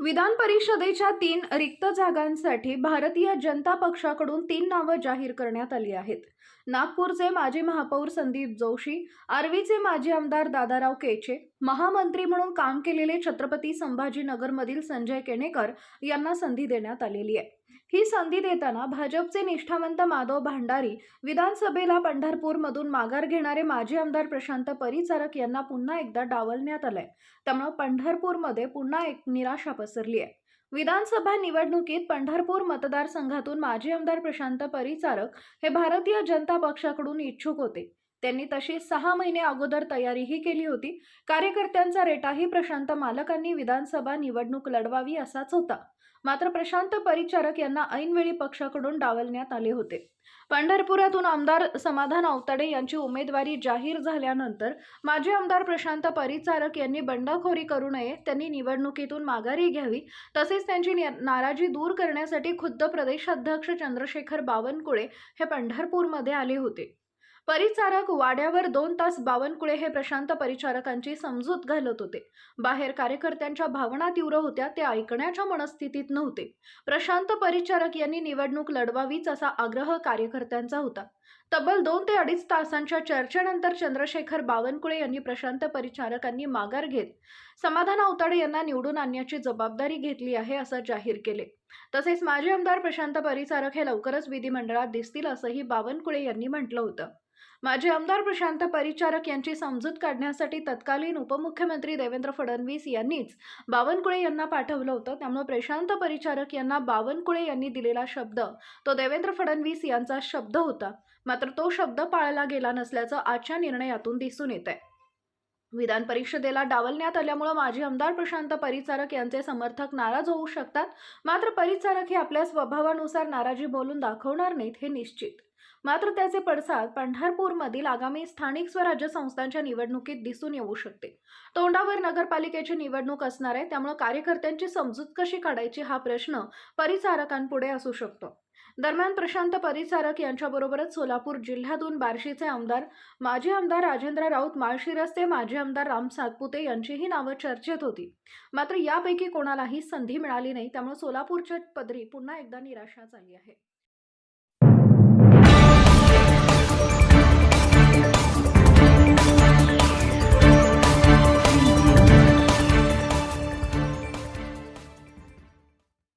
विधान परिषदेच्या तीन रिक्त जागांसाठी भारतीय जनता पक्षाकडून तीन नावं जाहीर करण्यात आली आहेत. नागपूरचे माजी महापौर संदीप जोशी आर्वीचे माजी आमदार दादाराव केचे महामंत्री म्हणून काम केलेले छत्रपती संभाजीनगरमधील संजय केणेकर यांना संधी देण्यात आलेली आहे. ही संधी देताना भाजपचे निष्ठावंत माधव भांडारी विधानसभेला पंढरपूरमधून माघार घेणारे माजी आमदार प्रशांत परिचारक यांना पुन्हा एकदा डावलण्यात आलंय. त्यामुळे पंढरपूरमध्ये पुन्हा एक निराशा पसरली आहे विधानसभा निवडणुकीत पंढरपूर मतदारसंघातून माजी आमदार प्रशांत परिचारक हे भारतीय जनता पक्षाकडून इच्छुक होते. त्यांनी तशी सहा महिने अगोदर तयारीही केली होती. कार्यकर्त्यांचा रेटाही प्रशांत मालकांनी विधानसभा निवडणूक लढवावी असाच होता. मात्र प्रशांत परिचारक यांना ऐनवेळी पक्षाकडून डावलण्यात आले होते. पंढरपुरातून आमदार समाधान अवतडे यांची उमेदवारी जाहीर झाल्यानंतर माजी आमदार प्रशांत परिचारक यांनी बंडखोरी करू नये त्यांनी निवडणुकीतून माघारी घ्यावी तसेच त्यांची नाराजी दूर करण्यासाठी खुद्द प्रदेशाध्यक्ष चंद्रशेखर बावनकुळे हे पंढरपूरमध्ये आले होते. परिचारक वाड्यावर दोन तास बावनकुळे हे प्रशांत परिचारकांची समजूत घालत होते. बाहेर कार्यकर्त्यांच्या भावना तीव्र होत्या ते ऐकण्याच्या मनस्थितीत नव्हते. प्रशांत परिचारक यांनी निवडणूक लढवावीच असा आग्रह कार्यकर्त्यांचा होता. तब्बल दोन ते अडीच तासांच्या चर्चेनंतर चंद्रशेखर बावनकुळे यांनी प्रशांत परिचारकांनी माघार घेत समाधान आवताडे यांना निवडून आणण्याची जबाबदारी घेतली आहे असं जाहीर केले. तसेच माजी आमदार प्रशांत परिचारक हे लवकरच विधिमंडळात दिसतील असंही बावनकुळे यांनी म्हटलं होतं. माजी आमदार प्रशांत परिचारक यांची समजूत काढण्यासाठी तत्कालीन उपमुख्यमंत्री देवेंद्र फडणवीस यांनीच बावनकुळे यांना पाठवलं होतं. त्यामुळे प्रशांत परिचारक यांना बावनकुळे यांनी दिलेला शब्द तो देवेंद्र फडणवीस यांचा शब्द होता. मात्र तो शब्द पाळला गेला नसल्याचं आजच्या निर्णयातून दिसून येत आहे विधान परिषदेला डावलण्यात आल्यामुळे माजी आमदार प्रशांत परिचारक यांचे समर्थक नाराज होऊ शकतात. मात्र परिचारक हे आपल्या स्वभावानुसार नाराजी बोलून दाखवणार नाहीत हे निश्चित. मात्र त्याचे पडसाद पंढरपूरमधील आगामी स्थानिक स्वराज्य संस्थांच्या निवडणुकीत दिसून येऊ शकते. तोंडावर नगरपालिकेची निवडणूक असणार आहे त्यामुळे कार्यकर्त्यांची समजूत कशी काढायची हा प्रश्न परिचारकांपुढे असू शकतो. दरम्यान प्रशांत परिचारक यांच्याबरोबरच सोलापूर जिल्ह्यातून बार्शीचे आमदार माजी आमदार राजेंद्र राऊत माळशिरसचे माजी आमदार राम सातपुते यांचीही नावं चर्चेत होती. मात्र यापैकी कोणालाही संधी मिळाली नाही त्यामुळे सोलापूरच्या पदरी पुन्हा एकदा निराशा झाली आहे.